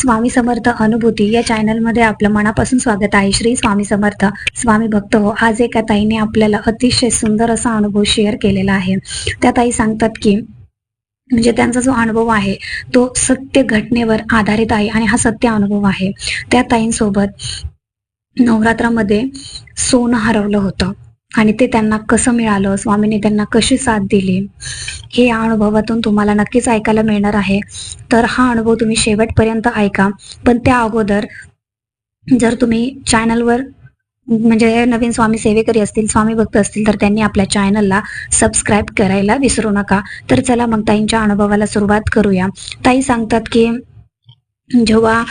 स्वामी समर्थ अनुभूती या चॅनलमध्ये आपलं मनापासून स्वागत आहे. श्री स्वामी समर्थ स्वामी भक्त हो. आज एका ताईने आपल्याला अतिशय सुंदर असा अनुभव शेअर केलेला आहे. त्या ताई सांगतात की म्हणजे त्यांचा जो अनुभव आहे तो सत्य घटनेवर आधारित आहे आणि हा सत्य अनुभव आहे. त्या ताईंसोबत नवरात्रामध्ये सोनं हरवलं होतं आणि ते त्यांना कसं मिळालं? स्वामीने त्यांना कशी साथ दिली? हे या अनुभवातून तुम्हाला नक्कीच ऐकायला मिळणार आहे. तर हा अनुभव तुम्ही शेवटपर्यंत ऐका. पण त्या अगोदर जर तुम्ही चॅनलवर म्हणजे नवीन स्वामी सेवेकरी असतील स्वामी भक्त असतील तर त्यांनी आपल्या चॅनलला सबस्क्राईब करायला विसरू नका. तर चला मग ताईंच्या अनुभवाला सुरुवात करूया. ताई सांगतात की जेव्हा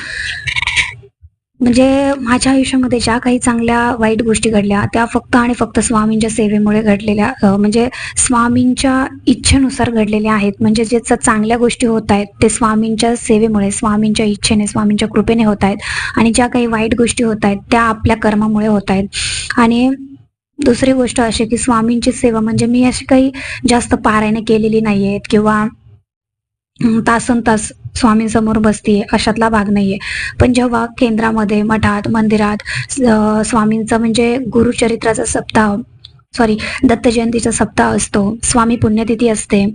म्हणजे माझ्या आयुष्यामध्ये ज्या काही चांगल्या वाईट गोष्टी घडल्या त्या फक्त आणि फक्त स्वामींच्या सेवेमुळे घडलेल्या म्हणजे स्वामींच्या इच्छेनुसार घडलेल्या आहेत. म्हणजे जे चांगल्या गोष्टी होत आहेत ते स्वामींच्या सेवेमुळे स्वामींच्या इच्छेने स्वामींच्या कृपेने होत आहेत. आणि ज्या काही वाईट गोष्टी होत आहेत त्या आपल्या कर्मामुळे होत आहेत. आणि दुसरी गोष्ट अशी की स्वामींची सेवा म्हणजे मी अशी काही जास्त पारायणे केलेली नाही आहेत किंवा तासन तास स्वामींसमोर बसतीये अशातला भाग नाहीये. पण जेव्हा केंद्रामध्ये मठात मंदिरात स्वामींचा म्हणजे गुरुचरित्राचा सप्ताह सॉरी दत्त जयंतीचा सप्ताह असतो स्वामी पुण्यतिथी असते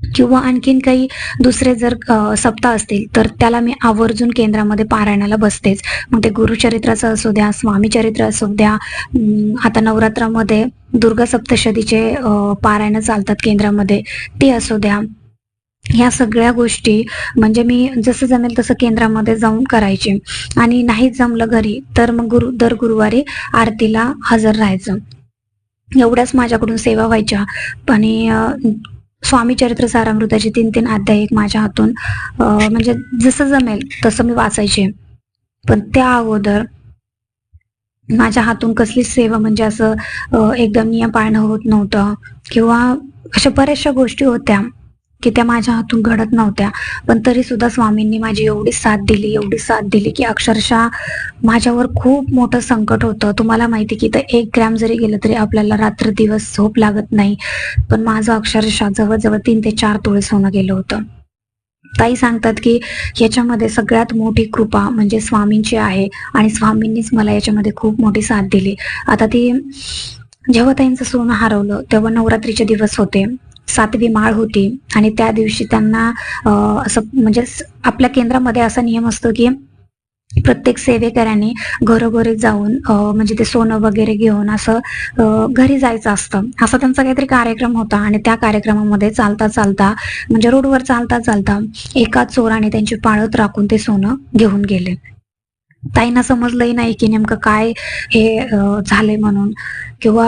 किंवा आणखीन काही दुसरे जर सप्ताह असतील तर त्याला मी आवर्जून केंद्रामध्ये पारायणाला बसतेच. मग ते गुरुचरित्राचं असू द्या स्वामी चरित्र असू द्या आता नवरात्रामध्ये दुर्गा सप्तशतीचे पारायणं चालतात केंद्रामध्ये ते असू द्या. ह्या सगळ्या गोष्टी म्हणजे मी जसं जमेल तसं केंद्रामध्ये जाऊन करायचे. आणि नाही जमलं घरी तर मग गुरु दर गुरुवारी आरतीला हजर राहायचं. एवढ्याच माझ्याकडून सेवा व्हायच्या. आणि स्वामी चरित्र सारामृताचे तीन तीन अध्याय एक माझ्या हातून म्हणजे जसं जमेल तसं मी वाचायचे. पण त्या अगोदर माझ्या हातून कसलीच सेवा म्हणजे असं एकदम नियम पाळणं होत नव्हतं. किंवा अशा बऱ्याचशा गोष्टी होत्या. की त्या माझ्या हातून घडत नव्हत्या. पण तरी सुद्धा स्वामींनी माझी एवढी साथ दिली एवढी साथ दिली की अक्षरशः माझ्यावर खूप मोठं संकट होतं. तुम्हाला माहिती की तर एक ग्रॅम जरी गेलं तरी आपल्याला रात्र दिवस झोप लागत नाही. पण माझं अक्षरशः जवळजवळ तीन ते चार तोळे सोनं गेलं होतं. ताई सांगतात की याच्यामध्ये सगळ्यात मोठी कृपा म्हणजे स्वामींची आहे आणि स्वामींनीच मला याच्यामध्ये खूप मोठी साथ दिली. आता ती जेव्हा ताईंचं सोनं हरवलं तेव्हा नवरात्रीचे दिवस होते. सातवी माळ होती आणि त्या दिवशी त्यांना असं म्हणजे आपल्या केंद्रामध्ये असा नियम असतो की प्रत्येक सेवेकऱ्यांनी घरोघरी जाऊन म्हणजे ते सोनं वगैरे घेऊन असं घरी जायचं असतं. असा त्यांचा काहीतरी कार्यक्रम होता आणि त्या कार्यक्रमामध्ये चालता चालता म्हणजे रोडवर चालता चालता एका चोराने त्यांची पाळत राखून ते सोनं घेऊन गेले. ताईंना समजलंही नाही की नेमकं काय हे झाले झालंय म्हणून. किंवा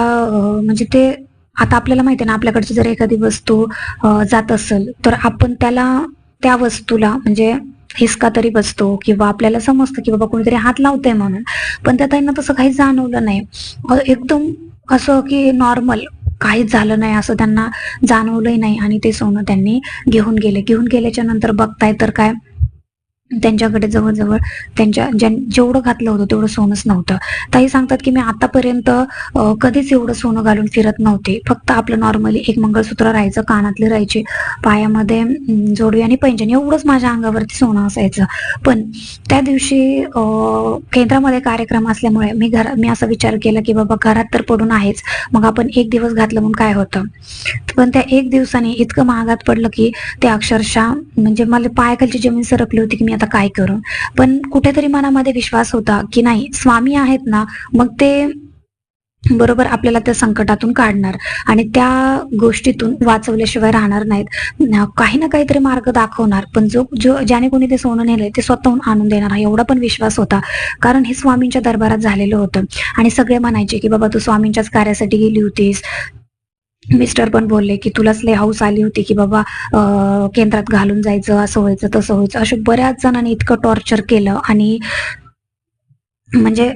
म्हणजे ते आता आपल्याला माहिती आहे ना आपल्याकडची जर एखादी वस्तू जात असेल तर आपण त्याला त्या वस्तूला म्हणजे हिसका तरी बसतो किंवा आपल्याला समजतं की बाबा कोणीतरी हात लावतंय म्हणून. पण त्या ताईंना तसं काही जाणवलं नाही. एकदम असं की नॉर्मल काहीच झालं नाही असं त्यांना जाणवलंही नाही. आणि ते सोनं त्यांनी घेऊन गेले. घेऊन गेल्याच्यानंतर बघताय तर काय त्यांच्याकडे जवळजवळ त्यांच्या ज्यां जेवढं घातलं होतं तेवढं सोनंच नव्हतं. ताई सांगतात की मी आतापर्यंत कधीच एवढं सोनं घालून फिरत नव्हते. फक्त आपलं नॉर्मली एक मंगळसूत्र राहायचं कानातले राहायचे पायामध्ये जोडवी आणि पैंजण एवढंच माझ्या अंगावरती सोनं असायचं. पण त्या दिवशी केंद्रामध्ये कार्यक्रम असल्यामुळे मी घर मी असा विचार केला की बाबा घरात तर पडून आहेच. मग आपण एक दिवस घातलं म्हणून काय होतं? पण त्या एक दिवसाने इतकं महागात पडलं की ते अक्षरशः म्हणजे मला पायाखालची जमीन सरकली होती की मी आता काय करू? पण कुठेतरी मनामध्ये विश्वास होता की नाही स्वामी आहेत ना मग ते बरोबर आपल्याला त्या संकटातून काढणार आणि त्या गोष्टीतून वाचवल्याशिवाय राहणार नाहीत. काही ना काहीतरी मार्ग दाखवणार पण जो जो ज्याने कोणी ते सोनं नेलंय ते स्वतःहून आणून देणार हा एवढा पण विश्वास होता. कारण हे स्वामींच्या दरबारात झालेलं होतं. आणि सगळे म्हणायचे की बाबा तू स्वामींच्याच कार्यासाठी गेली होतीस. मिस्टर पण बोलले की तुलाच लय हाऊस आली होती की बाबा केंद्रात घालून जायचं असं व्हायचं तसं व्हायचं. अशा बऱ्याच जणांनी इतकं टॉर्चर केलं आणि म्हणजे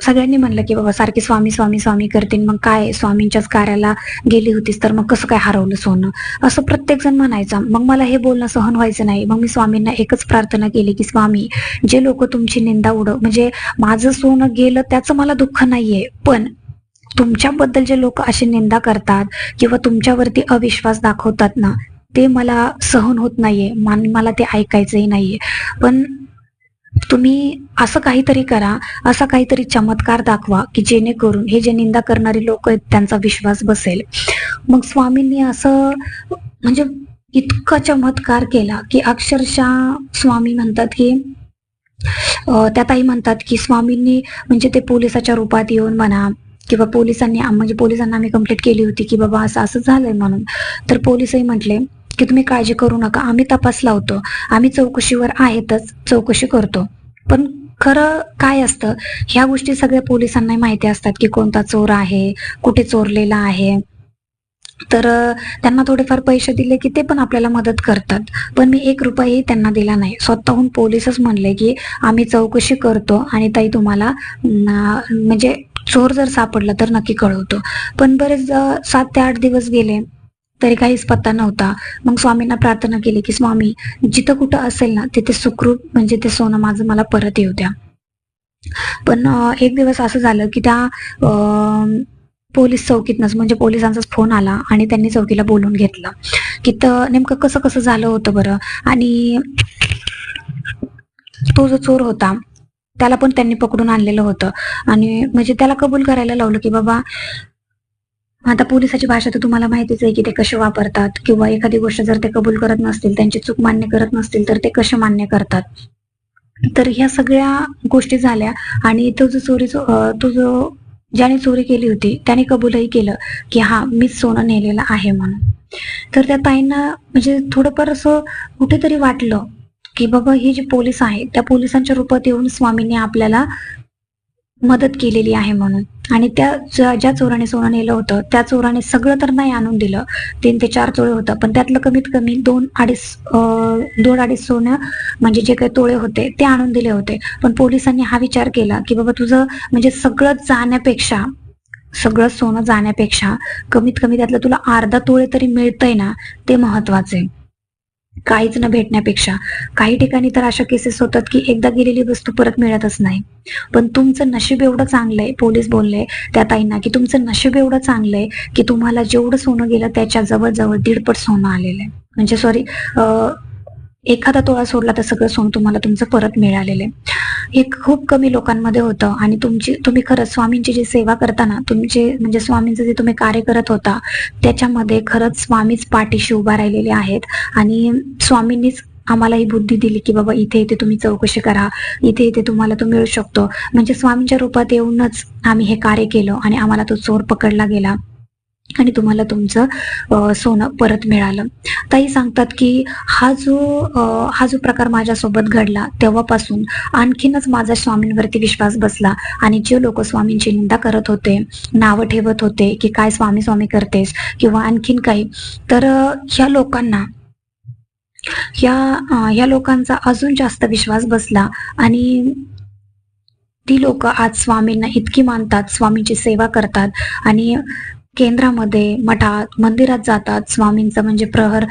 सगळ्यांनी म्हणलं की बाबा सारखी स्वामी स्वामी स्वामी करतील मग काय स्वामींच्याच कार्याला गेली होतीस तर मग कसं काय हरवलं सोनं? असं प्रत्येक जण म्हणायचा. मग मला हे बोलणं सहन व्हायचं नाही. मग मी स्वामींना एकच प्रार्थना केली की स्वामी जे लोक तुमची निंदा उडव. म्हणजे माझं सोनं गेलं त्याचं मला दुःख नाहीये पण तुमच्याबद्दल जे लोक अशी निंदा करतात किंवा तुमच्यावरती अविश्वास दाखवतात ना ते मला सहन होत नाहीये. मान- मला ते ऐकायचंही नाहीये. पण तुम्ही असं काहीतरी करा असा काहीतरी चमत्कार दाखवा की जेणेकरून हे जे निंदा करणारे लोक आहेत त्यांचा विश्वास बसेल. मग स्वामींनी असं म्हणजे इतका चमत्कार केला की अक्षरशः स्वामी म्हणतात की त्या ताई म्हणतात की स्वामींनी म्हणजे ते पोलिसाच्या रूपात येऊन म्हणा किंवा पोलिसांनी म्हणजे पोलिसांना आम्ही कंप्लेंट केली होती की बाबा असं असं झालंय म्हणून. तर पोलिसही म्हटले की तुम्ही काळजी करू नका. आम्ही तपास लावतो आम्ही चौकशीवर आहेतच चौकशी करतो. पण खरं काय असतं? ह्या गोष्टी सगळ्या पोलिसांना माहिती असतात की कोणता चोर आहे कुठे चोरलेला आहे. तर त्यांना थोडेफार पैसे दिले की ते पण आपल्याला मदत करतात. पण मी एक रुपयाही त्यांना दिला नाही. स्वतःहून पोलिसच म्हणले की आम्ही चौकशी करतो आणि ताई तुम्हाला म्हणजे चोर जर सापडला तर नक्की कळवतो. पण बरेच सात ते आठ दिवस गेले तरी काहीच पत्ता नव्हता. मग स्वामींना प्रार्थना केली की स्वामी जिथं कुठं असेल ना तिथे सुखरूप म्हणजे ते सोनं माझं मला परत येऊ द्या. पण एक दिवस असं झालं की त्या पोलीस चौकीतनच म्हणजे पोलिसांचाच फोन आला आणि त्यांनी चौकीला बोलून घेतलं. की तर नेमकं कसं कसं झालं होतं बरं? आणि तो जो चोर होता त्याला पण त्यांनी पकडून आणलेलं होतं. आणि म्हणजे त्याला कबूल करायला लावलं की बाबा आता पोलिसाची भाषा तर तुम्हाला माहितीच आहे की ते कसे वापरतात किंवा एखादी गोष्ट जर ते कबूल करत नसतील त्यांची चूक मान्य करत नसतील तर ते कसे मान्य करतात? तर ह्या सगळ्या गोष्टी झाल्या आणि तो जो चोरी तो जो ज्याने चोरी केली होती त्याने कबूलही केलं की हा मीच सोनं नेलेलं आहे म्हणून. तर त्या ताईंना म्हणजे थोडंफार असं कुठेतरी वाटलं की बाबा हे जे पोलीस आहेत त्या पोलिसांच्या रूपात येऊन स्वामींनी आपल्याला मदत केलेली आहे म्हणून. आणि त्या ज्या चोराने सोनं नेलं होतं त्या चोराने सगळं तर नाही आणून दिलं. तीन ते चार तोळे होतं पण त्यातलं कमीत कमी दोन अडीच दोन अडीच सोनं म्हणजे जे काही तोळे होते ते आणून दिले होते. पण पोलिसांनी हा विचार केला की बाबा तुझं म्हणजे सगळं जाण्यापेक्षा सगळं सोनं जाण्यापेक्षा कमीत कमी त्यातलं तुला अर्धा तोळे तरी मिळतंय ना ते महत्त्वाचे काहीच न भेटण्यापेक्षा काही ठिकाणी तर अशा केसेस होतात की एकदा गेलेली वस्तू परत मिळतच नाही. पण तुमचं नशीब एवढं चांगलंय पोलीस बोलले त्या ताईंना की तुमचं नशीब एवढं चांगलंय की तुम्हाला जेवढं सोनं गेलं त्याच्या जवळजवळ दीडपट सोनं आलेलं आहे. म्हणजे सॉरी एखादा तोळा सोडला तर सगळं सोनं तुम्हाला तुमचं परत मिळालेलं आहे. हे खूप कमी लोकांमध्ये होतं. आणि तुमची तुम्ही खरंच स्वामींची जी सेवा करताना तुमचे म्हणजे स्वामींचं जे तुम्ही कार्य करत होता त्याच्यामध्ये खरंच स्वामीच पाठीशी उभा राहिलेले आहेत. आणि स्वामींनीच आम्हाला ही बुद्धी दिली की बाबा इथे इथे तुम्ही चौकशी करा इथे इथे तुम्हाला तो मिळू शकतो. म्हणजे स्वामींच्या रूपात येऊनच आम्ही हे कार्य केलं आणि आम्हाला तो चोर पकडला गेला. आणि तुम्हाला तुमचं सोनं परत मिळालं. ताई सांगतात की हा जो हा जो प्रकार माझ्यासोबत घडला तेव्हापासून आणखीनच माझा स्वामींवरती विश्वास बसला आणि जे लोक स्वामींची निंदा करत होते नावं ठेवत होते की काय स्वामी स्वामी करतेस किंवा आणखीन काही तर ह्या लोकांना ह्या या ह्या लोकांचा अजून जास्त विश्वास बसला आणि ती लोक आज स्वामींना इतकी मानतात स्वामींची सेवा करतात आणि केंद्रामध्ये मठात मंदिरात जातात. स्वामींचं म्हणजे प्रहर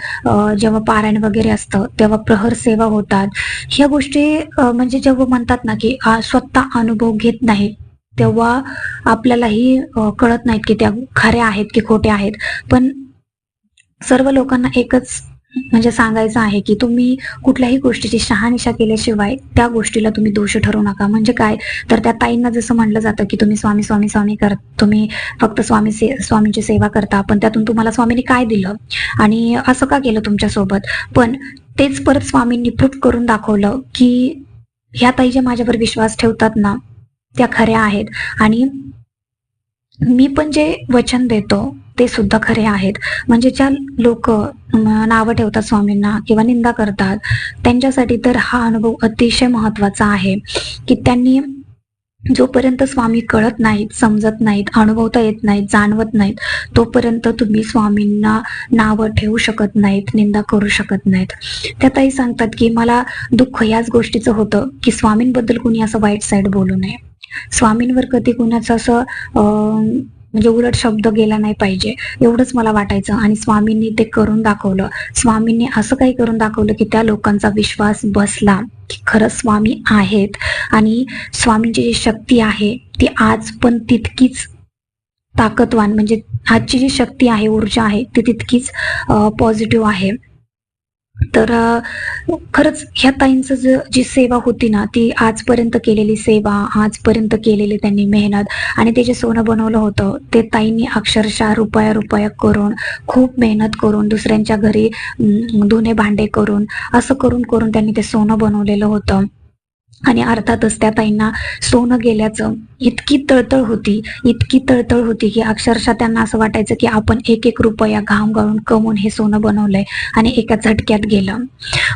जेव्हा पारायण वगैरे असतं तेव्हा प्रहर सेवा होतात. ह्या गोष्टी म्हणजे जेव्हा म्हणतात ना की स्वतः अनुभव घेत नाही तेव्हा आपल्यालाही कळत नाहीत की त्या खऱ्या आहेत की खोट्या आहेत. पण सर्व लोकांना एकच म्हणजे सांगायचं आहे की तुम्ही कुठल्याही गोष्टीची शहानिशा केल्याशिवाय त्या गोष्टीला तुम्ही दोष ठरवू नका. म्हणजे काय? तर त्या ताईंना जसं म्हणलं जातं की तुम्ही स्वामी स्वामी स्वामी कर तुम्ही फक्त स्वामी से स्वामींची सेवा करता पण त्यातून तुम्हाला स्वामींनी काय दिलं? आणि असं का केलं तुमच्यासोबत? पण तेच परत स्वामींनी प्रूफ करून दाखवलं की ह्या ताई ज्या माझ्यावर विश्वास ठेवतात ना त्या खऱ्या आहेत. आणि मी पण जे वचन देतो ते सुद्धा खरे आहेत. म्हणजे ज्या लोक नावं ठेवतात स्वामींना किंवा निंदा करतात त्यांच्यासाठी तर हा अनुभव अतिशय महत्त्वाचा आहे. की त्यांनी जोपर्यंत स्वामी कळत नाहीत समजत नाहीत अनुभवता येत नाहीत जाणवत नाहीत तोपर्यंत तुम्ही स्वामींना नावं ठेवू शकत नाहीत निंदा करू शकत नाहीत. त्यातही सांगतात की मला दुःख याच गोष्टीचं होतं की स्वामींबद्दल कुणी असं वाईट साईड बोलू नये. स्वामींवर कधी कुणाचं असं म्हणजे उलट शब्द गेला नाही पाहिजे. एवढंच मला वाटायचं आणि स्वामींनी ते करून दाखवलं. स्वामींनी असं काही करून दाखवलं की त्या लोकांचा विश्वास बसला की खरंच स्वामी आहेत आणि स्वामींची जी शक्ती आहे ती आज पण तितकीच ताकदवान म्हणजे आजची जी शक्ती आहे ऊर्जा आहे ती तितकीच पॉझिटिव्ह आहे. तर खरंच ह्या ताईंचं ज जी सेवा होती ना ती आजपर्यंत केलेली सेवा आजपर्यंत केलेली त्यांनी मेहनत आणि ते जे सोनं बनवलं होतं ते ताईंनी अक्षरशः रुपया रुपया करून खूप मेहनत करून दुसऱ्यांच्या घरी धुणे भांडे करून असं करून करून त्यांनी ते सोनं बनवलेलं होतं. आणि अर्थातच त्या ताईंना सोनं गेल्याचं इतकी तळतळ होती इतकी तळतळ होती की अक्षरशः त्यांना असं वाटायचं की आपण एक एक रुपया घाम गाळून कमवून हे सोनं बनवलंय आणि एका झटक्यात गेलं.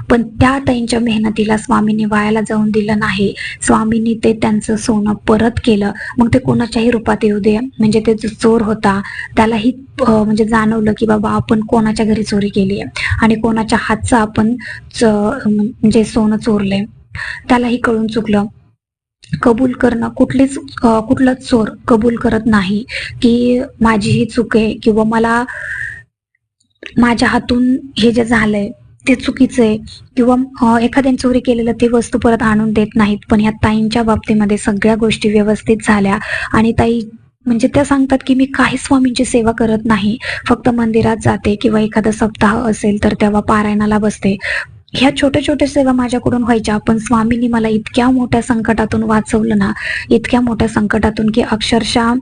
पण त्या ताईंच्या मेहनतीला स्वामींनी वायाला जाऊन दिलं नाही. स्वामींनी ते त्यांचं सोनं परत केलं. मग ते कोणाच्याही रूपात येऊ दे म्हणजे ते जो चोर होता त्यालाही म्हणजे जाणवलं की बाबा आपण कोणाच्या घरी चोरी केली आहे आणि कोणाच्या हातचं आपण च- म्हणजे सोनं चोरलंय. त्यालाही कळून चुकलं. कबूल करणं कुठलीच कुठलाच चोर कबूल करत नाही की माझी ही चूक आहे किंवा मला माझ्या हातून हे जे झालंय ते चुकीचं आहे किंवा एखाद्याने चोरी केलेलं ते वस्तू परत आणून देत नाहीत पण ह्या ताईंच्या बाबतीमध्ये सगळ्या गोष्टी व्यवस्थित झाल्या आणि ताई म्हणजे त्या सांगतात की मी काही स्वामींची सेवा करत नाही फक्त मंदिरात जाते किंवा एखादा सप्ताह असेल तर तेव्हा पारायणाला बसते. ह्या छोट्या छोट्या सेवा माझ्याकडून व्हायच्या. पण स्वामींनी मला इतक्या मोठ्या संकटातून वाचवलं ना इतक्या मोठ्या संकटातून की अक्षरशः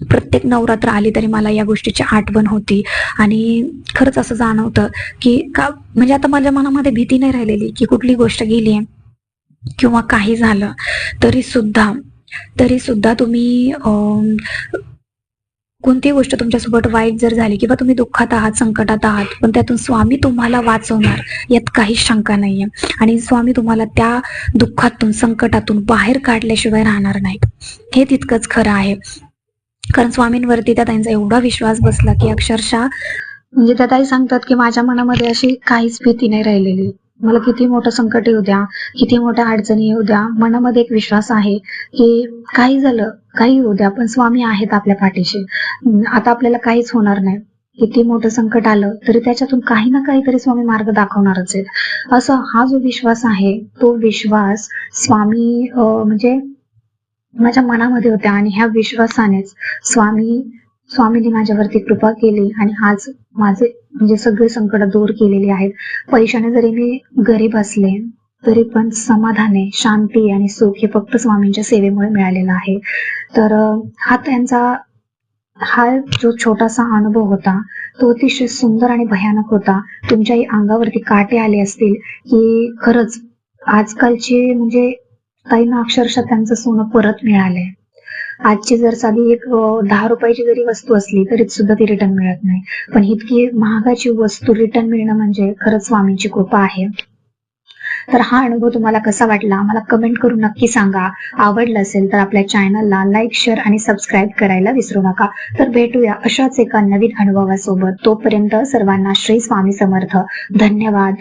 प्रत्येक नवरात्र आली तरी मला या गोष्टीची आठवण होती. आणि खरंच असं जाणवतं की का म्हणजे आता माझ्या मनामध्ये भीती नाही राहिलेली की कुठली गोष्ट गेली आहे किंवा काही झालं. तरी सुद्धा तरी सुद्धा तुम्ही कोणती कोणतीही गोष्ट तुमच्यासोबत वाईट जर झाली किंवा तुम्ही दुःखात आहात संकटात आहात पण त्यातून स्वामी तुम्हाला वाचवणार यात काहीच शंका नाहीये. आणि स्वामी तुम्हाला त्या दुःखातून संकटातून बाहेर काढल्याशिवाय राहणार नाहीत. हे तितकंच खरं आहे. कारण स्वामींवरती त्या त्यांचा एवढा विश्वास बसला की अक्षरशः म्हणजे त्या ताई सांगतात की माझ्या मनामध्ये अशी काहीच भीती नाही राहिलेली. मला किती मोठं संकट येऊ द्या किती मोठ्या अडचणी येऊ द्या मनामध्ये एक विश्वास आहे की काही झालं काही होऊ द्या पण स्वामी आहेत आपल्या पाठीशी. आता आपल्याला काहीच होणार नाही. किती मोठं संकट आलं तरी त्याच्यातून काही ना काहीतरी स्वामी मार्ग दाखवणारच आहेत. असं हा जो विश्वास आहे तो विश्वास स्वामी अं, म्हणजे माझ्या मनामध्ये होत्या आणि ह्या विश्वासानेच स्वामी स्वामींनी माझ्यावरती कृपा केली आणि आज माझे म्हणजे सगळे संकट दूर केलेले आहेत. पैशाने जरी मी गरीब असले तरी पण समाधाने शांती आणि सुख हे फक्त स्वामींच्या सेवेमुळे मिळालेलं आहे. तर हा त्यांचा हा जो छोटासा अनुभव होता तो अतिशय सुंदर आणि भयानक होता. तुमच्याही अंगावरती काटे आले असतील की खरंच आजकालचे म्हणजे ताईंना अक्षरशः त्यांचं सोनं परत मिळालंय. आजची जर साधी एक दहा रुपयाची जरी वस्तू असली तरी सुद्धा ती रिटर्न मिळत नाही. पण इतकी महागाची वस्तू रिटर्न मिळणं म्हणजे खरंच स्वामींची कृपा आहे. तर हा अनुभव तुम्हाला कसा वाटला? मला कमेंट करून नक्की सांगा. आवडलं असेल तर आपल्या चॅनलला लाईक शेअर आणि सबस्क्राईब करायला विसरू नका. तर भेटूया अशाच एका नवीन अनुभवासोबत. तोपर्यंत सर्वांना श्री स्वामी समर्थ. धन्यवाद.